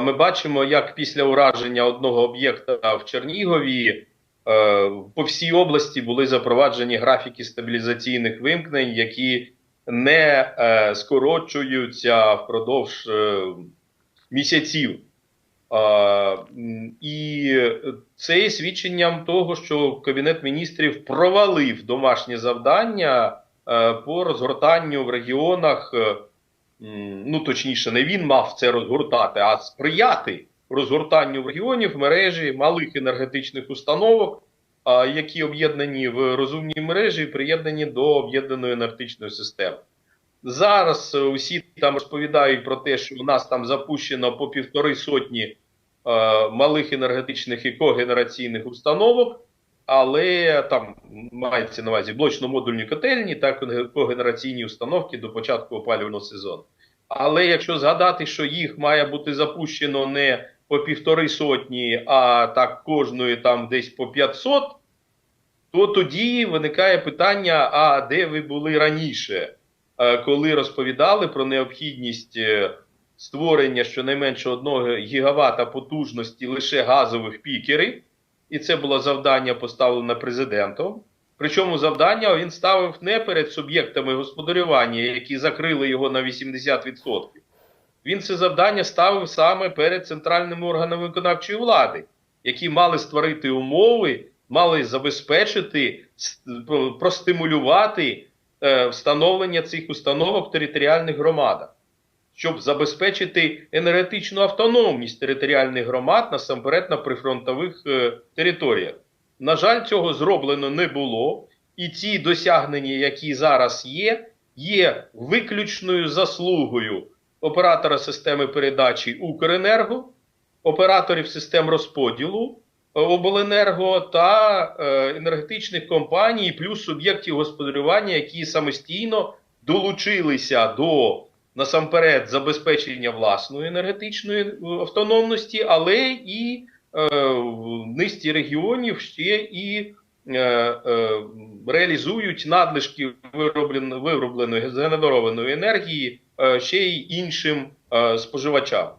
ми бачимо, як після ураження одного об'єкта в Чернігові е, по всій області були запроваджені графіки стабілізаційних вимкнень, які не е, скорочуються впродовж е, місяців. М, і це є свідченням того, що Кабінет міністрів провалив домашнє завдання е, по розгортанню в регіонах. Ну, точніше, не він мав це розгортати, а сприяти розгортанню в регіоні в мережі малих енергетичних установок, які об'єднані в розумній мережі і приєднані до об'єднаної енергетичної системи. Зараз е, усі там розповідають про те, що у нас там запущено по півтори сотні е, малих енергетичних і когенераційних установок, але там мається на увазі блочно-модульні котельні та когенераційні установки до початку опалювального сезону. Але якщо згадати, що їх має бути запущено не по півтори сотні, а так кожної там десь по 500, то тоді виникає питання: а де ви були раніше? Е, коли розповідали про необхідність е, створення щонайменше 1 гігавата потужності лише газових пікерів, і це було завдання поставлене президентом. Причому завдання він ставив не перед суб'єктами господарювання, які закрили його на 80%. Він це завдання ставив саме перед центральними органами виконавчої влади, які мали створити умови, мали забезпечити, простимулювати е, встановлення цих установок в територіальних громадах, щоб забезпечити енергетичну автономність територіальних громад насамперед на прифронтових е, територіях. На жаль, цього зроблено не було, і ці досягнення, які зараз є, є виключною заслугою оператора системи передачі Укренерго, операторів систем розподілу е, обленерго та е, енергетичних компаній, плюс суб'єктів господарювання, які самостійно долучилися до насамперед забезпечення власної енергетичної е, автономності, але і е, в низці регіонів ще і е, реалізують надлишки вироблен- виробленої згенерованої енергії ще й іншим споживачам.